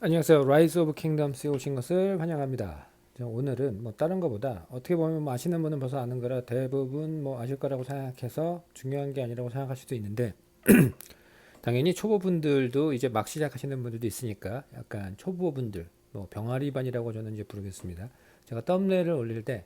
안녕하세요. 라이즈 오브 킹덤스에 오신 것을 환영합니다. 자, 오늘은 뭐 다른 것보다 어떻게 보면 뭐 아시는 분은 벌써 아는 거라 대부분 뭐 아실 거라고 생각해서 중요한 게 아니라고 생각할 수도 있는데 당연히 초보분들도 이제 막 시작하시는 분들도 있으니까 약간 초보분들 뭐 병아리반이라고 저는 이제 부르겠습니다. 제가 썸네일을 올릴 때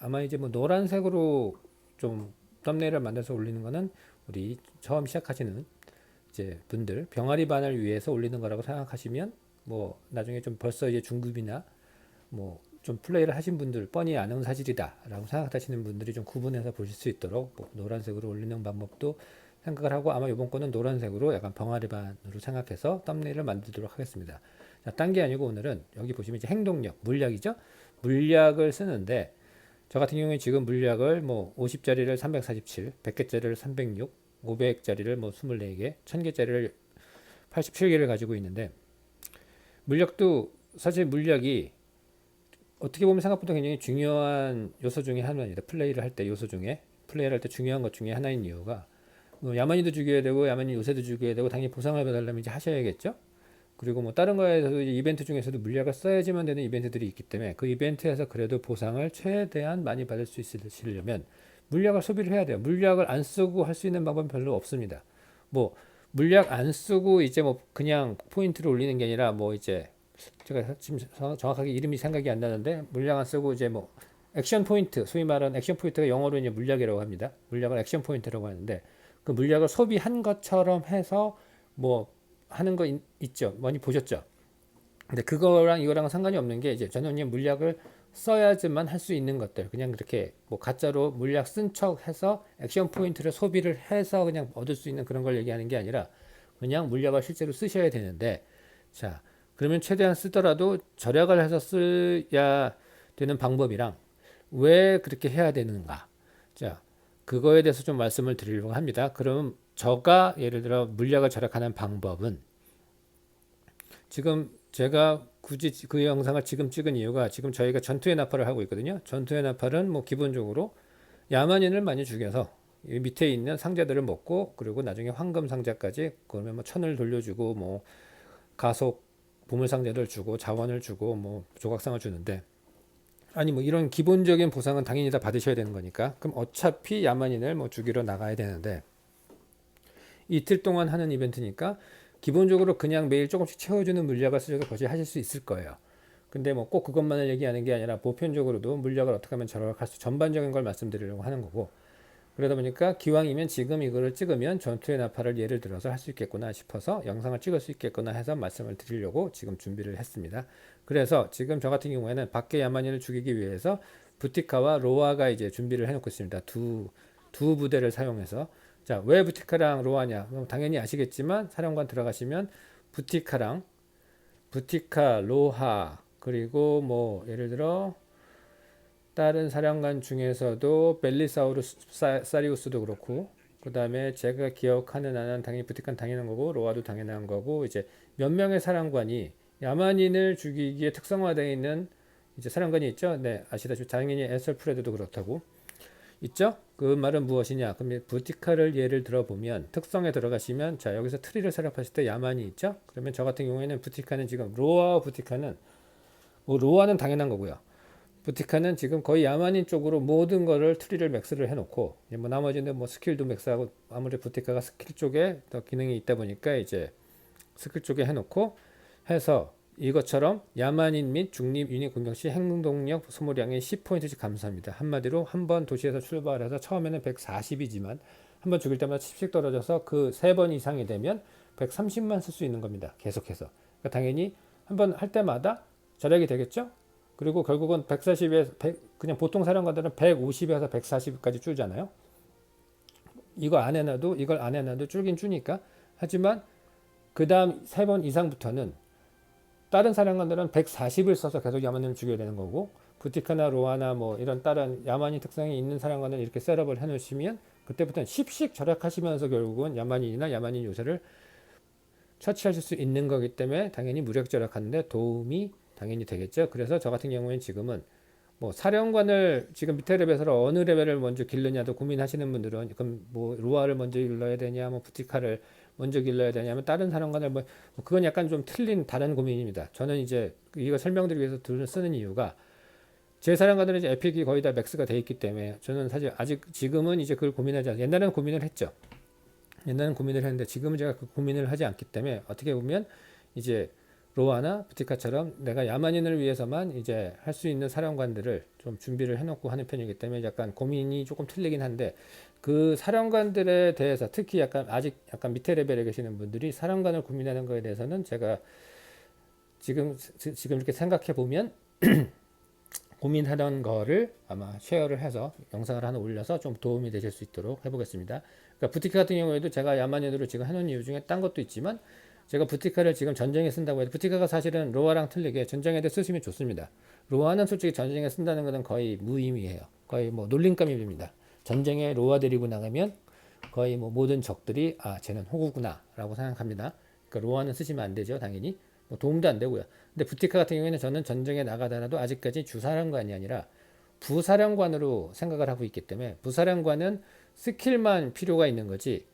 아마 이제 뭐 노란색으로 좀 썸네일을 만들어서 올리는 거는 우리 처음 시작하시는 이제 분들 병아리반을 위해서 올리는 거라고 생각하시면 뭐 나중에 좀 벌써 이제 중급이나 뭐 좀 플레이를 하신 분들 뻔히 아는 사실이다라고 생각하시는 분들이 좀 구분해서 보실 수 있도록 뭐 노란색으로 올리는 방법도 생각을 하고 아마 이번 거는 노란색으로 약간 병아리반으로 생각해서 썸네일을 만들도록 하겠습니다. 자, 딴 게 아니고 오늘은 여기 보시면 이제 행동력, 물약이죠. 물약을 쓰는데 저 같은 경우에 지금 물약을 뭐 50짜리를 347, 100개짜리를 306, 500짜리를 뭐 24개, 1000개짜리를 87개를 가지고 있는데 물약도 사실 물약이 어떻게 보면 생각보다 굉장히 중요한 요소 중에 하나입니다. 플레이를 할 때 요소 중에 플레이를 할 때 중요한 것 중에 하나인 이유가 뭐 야만이도 죽여야 되고 야만이 요새도 죽여야 되고 당연히 보상을 받으려면 이제 하셔야겠죠. 그리고 뭐 다른 거에서도 이벤트 중에서도 물약을 써야지만 되는 이벤트들이 있기 때문에 그 이벤트에서 그래도 보상을 최대한 많이 받을 수 있으려면 물약을 소비를 해야 돼요. 물약을 안 쓰고 할 수 있는 방법은 별로 없습니다. 뭐 물약 안 쓰고 이제 뭐 그냥 포인트를 올리는 게 아니라 뭐 이제 제가 지금 정확하게 이름이 생각이 안 나는데 물약 안 쓰고 이제 뭐 액션 포인트 소위 말하는 액션 포인트가 영어로 이제 물약이라고 합니다. 물약을 액션 포인트라고 하는데 그 물약을 소비한 것처럼 해서 뭐 하는 거 있, 있죠. 많이 보셨죠? 근데 그거랑 이거랑은 상관이 없는 게 이제 그냥 물약을 써야지만 할 수 있는 것들. 그냥 그렇게 뭐 가짜로 물약 쓴 척 해서 액션 포인트를 소비를 해서 그냥 얻을 수 있는 그런 걸 얘기하는 게 아니라 그냥 물약을 실제로 쓰셔야 되는데 자 그러면 최대한 쓰더라도 절약을 해서 써야 되는 방법이랑 왜 그렇게 해야 되는가? 자 그거에 대해서 좀 말씀을 드리려고 합니다. 그럼 저가 예를 들어 물약을 절약하는 방법은 지금 제가 굳이 그 영상을 지금 찍은 이유가 지금 저희가 전투의 나팔을 하고 있거든요. 전투의 나팔은 뭐 기본적으로 야만인을 많이 죽여서 이 밑에 있는 상자들을 먹고 그리고 나중에 황금 상자까지 그러면 뭐 천을 돌려주고 뭐 가속 보물 상자를 주고 자원을 주고 뭐 조각상을 주는데 아니 뭐 이런 기본적인 보상은 당연히 다 받으셔야 되는 거니까 그럼 어차피 야만인을 뭐 죽이러 나가야 되는데 이틀 동안 하는 이벤트니까 기본적으로 그냥 매일 조금씩 채워주는 물약을 쓰셔도 거의 하실 수 있을 거예요. 근데 뭐 꼭 그것만을 얘기하는 게 아니라 보편적으로도 물약을 어떻게 하면 절약할 수 전반적인 걸 말씀드리려고 하는 거고 그러다 보니까 기왕이면 지금 이거를 찍으면 전투의 나팔을 예를 들어서 할 수 있겠구나 싶어서 영상을 찍을 수 있겠구나 해서 말씀을 드리려고 지금 준비를 했습니다. 그래서 지금 저 같은 경우에는 밖에 야만인을 죽이기 위해서 부티카와 로아가 이제 준비를 해놓고 있습니다. 두, 두 부대를 사용해서 자, 왜 부티카랑 로아냐? 당연히 아시겠지만 사령관 들어가시면 부티카랑 부티카, 로하 그리고 뭐 예를 들어 다른 사령관 중에서도 벨리사우루스 사리우스도 그렇고 그 다음에 제가 기억하는 하나는 당연히 부티칸 당연한 거고 로아도 당연한 거고 이제 몇 명의 사령관이 야만인을 죽이기에 특성화되어 있는 이제 사령관이 있죠. 네 아시다시피 당연히 에설프레드도 그렇다고 있죠? 그 말은 무엇이냐? 그럼 부티카를 예를 들어보면 특성에 들어가시면 자 여기서 트리를 사용하실 때 야만이 있죠? 그러면 저 같은 경우에는 부티카는 지금 로아와 부티카는 뭐 로아는 당연한 거고요. 부티카는 지금 거의 야만인 쪽으로 모든 거를 트리를 맥스를 해놓고 뭐 나머지는 뭐 스킬도 맥스하고 아무리 부티카가 스킬 쪽에 더 기능이 있다 보니까 이제 스킬 쪽에 해놓고 해서 이것처럼 야만인 및 중립 유닛 공격 시 행동력 소모량이 10포인트씩 감소합니다. 한마디로 한 번 도시에서 출발해서 처음에는 140이지만 한 번 죽일 때마다 10씩 떨어져서 그 세 번 이상이 되면 130만 쓸 수 있는 겁니다. 계속해서. 그러니까 당연히 한 번 할 때마다 절약이 되겠죠? 그리고 결국은 140에서 100, 그냥 보통 사령관들은 150에서 140까지 줄잖아요. 이거 안 해놔도 이걸 안 해놔도 줄긴 주니까 하지만 그 다음 세 번 이상부터는 다른 사령관들은 140을 써서 계속 야만인을 죽여야 되는 거고 부티카나 로아나 뭐 이런 다른 야만인 특성이 있는 사령관을 이렇게 셋업을 해놓으시면 그때부터는 10씩 절약하시면서 결국은 야만인이나 야만인 요새를 처치하실 수 있는 거기 때문에 당연히 무력 절약하는데 도움이 당연히 되겠죠. 그래서 저 같은 경우에는 지금은 뭐 사령관을 지금 밑에 레벨에서 어느 레벨을 먼저 길르냐도 고민하시는 분들은 그럼 뭐 로아를 먼저 길러야 되냐, 뭐 부티카를 먼저 길러야 되냐면 다른 사령관을 뭐뭐 그건 약간 좀 틀린 다른 고민입니다. 저는 이제 이거 설명드리기 위해서 둘을 쓰는 이유가 제 사령관들은 이제 에픽이 거의 다 맥스가 돼 있기 때문에 저는 사실 아직 지금은 이제 그걸 고민하지 않아요. 옛날에는 고민을 했죠. 옛날에는 고민을 했는데 지금은 제가 그 고민을 하지 않기 때문에 어떻게 보면 이제 로아나 부티카처럼 내가 야만인을 위해서만 이제 할 수 있는 사령관들을 좀 준비를 해놓고 하는 편이기 때문에 약간 고민이 조금 틀리긴 한데 그 사령관들에 대해서 특히 약간 아직 약간 밑에 레벨에 계시는 분들이 사령관을 고민하는 거에 대해서는 제가 지금 지- 지금 이렇게 생각해 보면 고민하던 거를 아마 쉐어를 해서 영상을 하나 올려서 좀 도움이 되실 수 있도록 해보겠습니다. 그러니까 부티카 같은 경우에도 제가 야만인으로 지금 해놓은 이유 중에 딴 것도 있지만 제가 부티카를 지금 전쟁에 쓴다고 해도 부티카가 사실은 로아랑 틀리게 전쟁에 대 쓰시면 좋습니다. 로아는 솔직히 전쟁에 쓴다는 것은 거의 무의미해요. 거의 뭐 놀림감입니다. 전쟁에 로아 데리고 나가면 거의 뭐 모든 적들이 아 쟤는 호구구나라고 생각합니다. 그러니까 로아는 쓰시면 안 되죠, 당연히. 뭐 도움도 안 되고요. 근데 부티카 같은 경우에는 저는 전쟁에 나가더라도 아직까지 주사령관이 아니라 부사령관으로 생각을 하고 있기 때문에 부사령관은 스킬만 필요가 있는 거지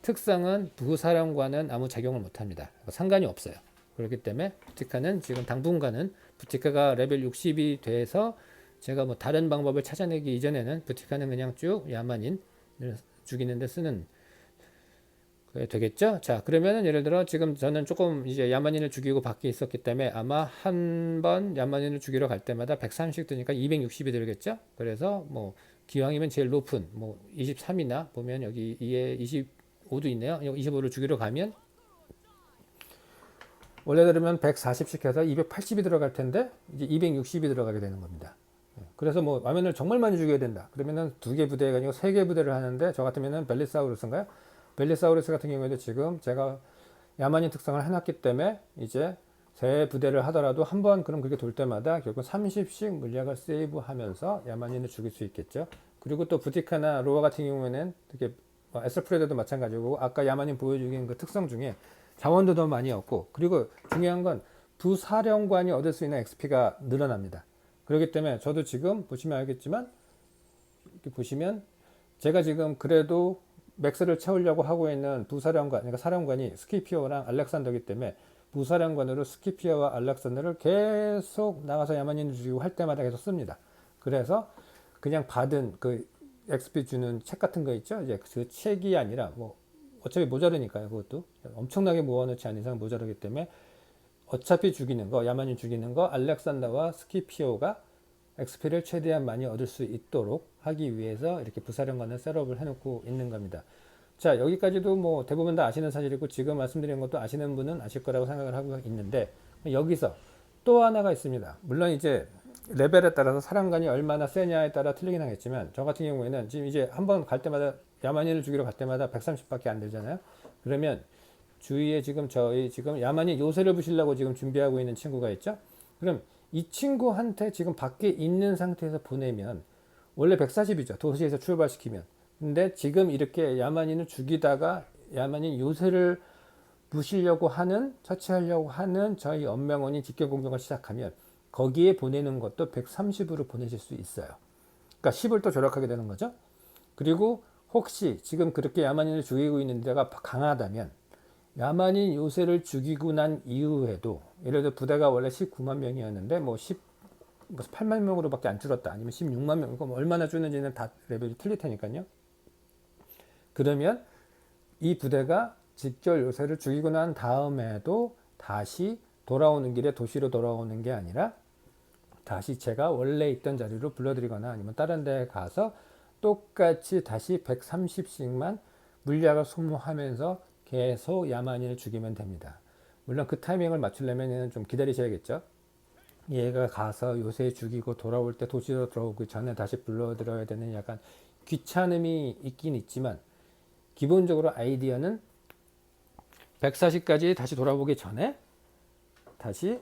특성은 부사령관은 아무 작용을 못 합니다. 상관이 없어요. 그렇기 때문에 부티카는 지금 당분간은 부티카가 레벨 60이 돼서 제가 뭐 다른 방법을 찾아내기 이전에는 부티카는 그냥 쭉 야만인 죽이는데 쓰는 그게 되겠죠? 자, 그러면은 예를 들어 지금 저는 조금 이제 야만인을 죽이고 밖에 있었기 때문에 아마 한 번 야만인을 죽이러 갈 때마다 130 뜨니까 260이 들겠죠? 그래서 뭐 기왕이면 제일 높은 뭐 23이나 보면 여기 이에 25도 있네요. 25를 죽이러 가면 원래대로면 140씩 해서 280이 들어갈 텐데 이제 260이 들어가게 되는 겁니다. 예, 그래서 뭐 라면을 정말 많이 죽여야 된다. 그러면은 두 개 부대가 아니고 세 개 부대를 하는데 저 같으면은 벨리사우루스인가요? 벨리사우루스 같은 경우에도 지금 제가 야만인 특성을 해놨기 때문에 이제 세 부대를 하더라도 한 번 그럼 그렇게 돌 때마다 결국 30씩 물약을 세이브하면서 야만인을 죽일 수 있겠죠. 그리고 또 부티카나 로아 같은 경우에는 되게 뭐 에스프레드도 마찬가지고 아까 야만인 보여주긴 그 특성 중에 자원도 더 많이 얻고 그리고 중요한 건 부사령관이 얻을 수 있는 XP가 늘어납니다. 그렇기 때문에 저도 지금 보시면 알겠지만 이렇게 보시면 제가 지금 그래도 맥스를 채우려고 하고 있는 부사령관, 그러니까 사령관이 스키피오랑 알렉산더기 때문에 부사령관으로 스키피오와 알렉산더를 계속 나가서 야만인을 죽이고 할 때마다 계속 씁니다. 그래서 그냥 받은 그 XP 주는 책 같은 거 있죠? 이제 그 책이 아니라 뭐 어차피 모자르니까요. 그것도 엄청나게 모아놓지 않은 이상 모자르기 때문에 어차피 죽이는 거, 야만인 죽이는 거, 알렉산더와 스키피오가 XP를 최대한 많이 얻을 수 있도록 하기 위해서 이렇게 부사령관을 셋업을 해놓고 있는 겁니다. 자, 여기까지도 뭐 대부분 다 아시는 사실이고 지금 말씀드린 것도 아시는 분은 아실 거라고 생각을 하고 있는데 여기서 또 하나가 있습니다. 물론 이제 레벨에 따라서 사령관이 얼마나 세냐에 따라 틀리긴 하겠지만 저 같은 경우에는 지금 이제 한 번 갈 때마다 야만인을 죽이러 갈 때마다 130밖에 안 되잖아요. 그러면 주위에 지금 저희 지금 야만인 요새를 부시려고 지금 준비하고 있는 친구가 있죠. 그럼 이 친구한테 지금 밖에 있는 상태에서 보내면 원래 140이죠. 도시에서 출발시키면. 근데 지금 이렇게 야만인을 죽이다가 야만인 요새를 부시려고 하는 처치하려고 하는 저희 연명원이 직격 공격을 시작하면 거기에 보내는 것도 130으로 보내실 수 있어요. 그러니까 10을 또 조력하게 되는 거죠. 그리고 혹시 지금 그렇게 야만인을 죽이고 있는 데가 강하다면 야만인 요새를 죽이고 난 이후에도 예를 들어 부대가 원래 19만 명이었는데 뭐 10, 뭐 8만 명으로밖에 안 줄었다 아니면 16만 명 그럼 얼마나 줄는지는 다 레벨이 틀릴 테니까요. 그러면 이 부대가 직결 요새를 죽이고 난 다음에도 다시 돌아오는 길에 도시로 돌아오는 게 아니라 다시 제가 원래 있던 자리로 불러드리거나 아니면 다른 데 가서 똑같이 다시 130씩만 물약을 소모하면서 계속 야만인을 죽이면 됩니다. 물론 그 타이밍을 맞추려면 좀 기다리셔야겠죠. 얘가 가서 요새 죽이고 돌아올 때 도시로 들어오기 전에 다시 불러들어야 되는 약간 귀찮음이 있긴 있지만 기본적으로 아이디어는 140까지 다시 돌아오기 전에 다시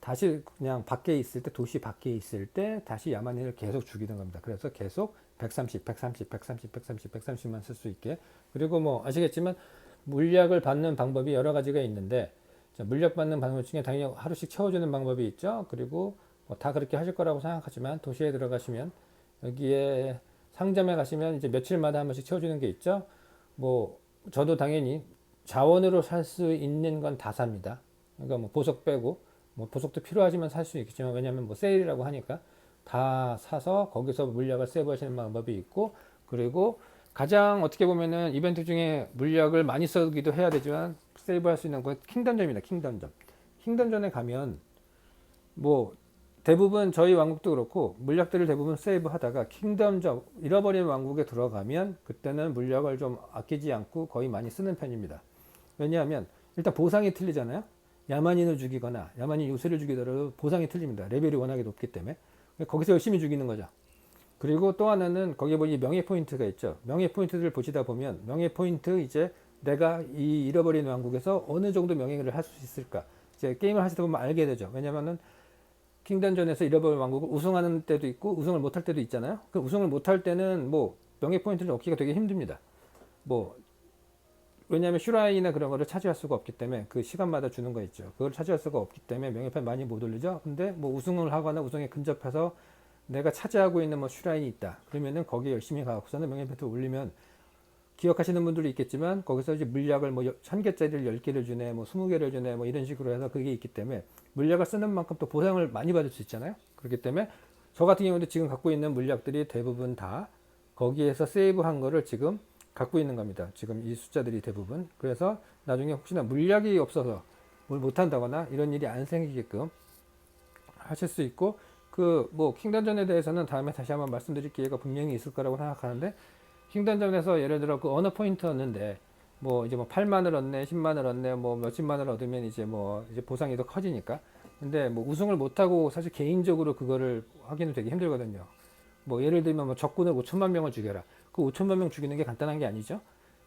다시 그냥 밖에 있을 때 도시 밖에 있을 때 다시 야만인을 계속 죽이는 겁니다. 그래서 계속 130, 130, 130, 130, 130만 쓸 수 있게 그리고 뭐 아시겠지만 물약을 받는 방법이 여러 가지가 있는데 자, 물약 받는 방법 중에 당연히 하루씩 채워주는 방법이 있죠. 그리고 뭐 다 그렇게 하실 거라고 생각하지만 도시에 들어가시면 여기에 상점에 가시면 이제 며칠마다 한 번씩 채워주는 게 있죠. 뭐 저도 당연히 자원으로 살 수 있는 건 다 삽니다. 그러니까 뭐 보석 빼고 뭐 보석도 필요하지만 살 수 있겠지만 왜냐하면 뭐 세일이라고 하니까 다 사서 거기서 물약을 세이브하시는 방법이 있고 그리고 가장 어떻게 보면은 이벤트 중에 물약을 많이 쓰기도 해야 되지만 세이브 할 수 있는 건 킹덤점입니다. 킹덤점. 킹덤전에 가면 뭐 대부분 저희 왕국도 그렇고 물약들을 대부분 세이브 하다가 킹덤점 잃어버린 왕국에 들어가면 그때는 물약을 좀 아끼지 않고 거의 많이 쓰는 편입니다. 왜냐하면 일단 보상이 틀리잖아요. 야만인을 죽이거나 야만인 요새를 죽이더라도 보상이 틀립니다. 레벨이 워낙에 높기 때문에 거기서 열심히 죽이는 거죠. 그리고 또 하나는 거기에 보니 명예 포인트가 있죠. 명예 포인트를 보시다 보면 명예 포인트 이제 내가 이 잃어버린 왕국에서 어느 정도 명예를 할 수 있을까? 이제 게임을 하시다 보면 알게 되죠. 왜냐면은 킹덤전에서 잃어버린 왕국을 우승하는 때도 있고 우승을 못할 때도 있잖아요. 그 우승을 못할 때는 뭐 명예 포인트를 얻기가 되게 힘듭니다. 뭐 왜냐하면 슈라인이나 그런 거를 차지할 수가 없기 때문에 그 시간마다 주는 거 있죠. 그걸 차지할 수가 없기 때문에 명예판 많이 못 올리죠. 근데 뭐 우승을 하거나 우승에 근접해서 내가 차지하고 있는 뭐 슈라인이 있다. 그러면은 거기에 열심히 가고서는 명예패트 올리면 기억하시는 분들도 있겠지만 거기서 이제 물약을 뭐 천 개짜리를 열 개를 주네, 뭐 스무 개를 주네, 뭐 이런 식으로 해서 그게 있기 때문에 물약을 쓰는 만큼 또 보상을 많이 받을 수 있잖아요. 그렇기 때문에 저 같은 경우도 지금 갖고 있는 물약들이 대부분 다 거기에서 세이브한 거를 지금 갖고 있는 겁니다. 지금 이 숫자들이 대부분. 그래서 나중에 혹시나 물약이 없어서 뭘 못한다거나 이런 일이 안 생기게끔 하실 수 있고 그 뭐 킹덤전에 대해서는 다음에 다시 한번 말씀드릴 기회가 분명히 있을 거라고 생각하는데 킹덤전에서 예를 들어 그 어느 포인트였는데 뭐 이제 뭐 8만을 얻네, 10만을 얻네, 뭐 몇십만을 얻으면 이제 뭐 이제 보상이 더 커지니까. 근데 뭐 우승을 못하고 사실 개인적으로 그거를 하기는 되게 힘들거든요. 뭐 예를 들면 뭐 적군을 5천만 명을 죽여라. 그 5천만 명 죽이는 게 간단한 게 아니죠.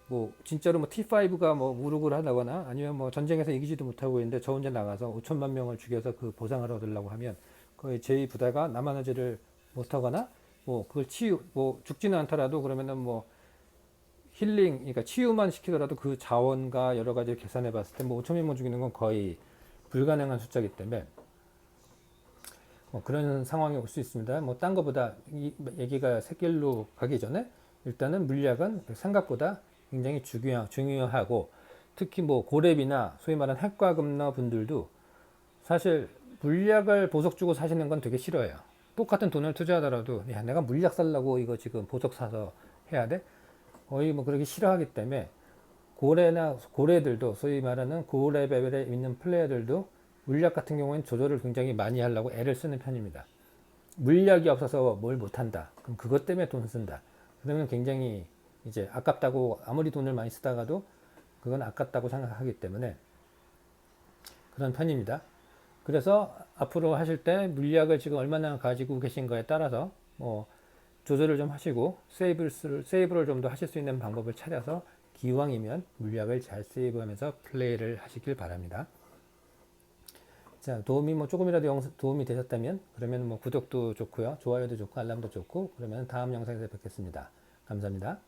뭐 진짜로 뭐 T5가 뭐 무룩을 하다거나 아니면 뭐 전쟁에서 이기지도 못하고 있는데 저 혼자 나가서 5천만 명을 죽여서 그 보상을 얻으려고 하면 거의 제 부대가 남한하지를 못하거나 뭐 그걸 치유 뭐 죽지는 않더라도 그러면은 뭐 힐링 그러니까 치유만 시키더라도 그 자원과 여러 가지를 계산해 봤을 때 뭐 5천 명만 죽이는 건 거의 불가능한 숫자이기 때문에 뭐 그런 상황이 올 수 있습니다. 뭐 딴 거보다 이 얘기가 새길로 가기 전에 일단은 물약은 생각보다 굉장히 중요, 중요하고 특히 뭐 고렙이나 소위 말하는 핵과 금너 분들도 사실 물약을 보석 주고 사시는 건 되게 싫어요. 똑같은 돈을 투자하더라도 야 내가 물약 살라고 이거 지금 보석 사서 해야 돼? 거의 뭐 그렇게 싫어하기 때문에 고래나 고래들도 소위 말하는 고래 레벨에 있는 플레이어들도 물약 같은 경우에는 조절을 굉장히 많이 하려고 애를 쓰는 편입니다. 물약이 없어서 뭘 못한다. 그럼 그것 때문에 돈 쓴다. 그러면 굉장히 이제 아깝다고 아무리 돈을 많이 쓰다가도 그건 아깝다고 생각하기 때문에 그런 편입니다. 그래서 앞으로 하실 때 물약을 지금 얼마나 가지고 계신가에 따라서 뭐 조절을 좀 하시고 세이브를, 세이브를 좀 더 하실 수 있는 방법을 찾아서 기왕이면 물약을 잘 세이브하면서 플레이를 하시길 바랍니다. 자, 도움이 뭐 조금이라도 영, 도움이 되셨다면 그러면 뭐 구독도 좋고요. 좋아요도 좋고 알람도 좋고 그러면 다음 영상에서 뵙겠습니다. 감사합니다.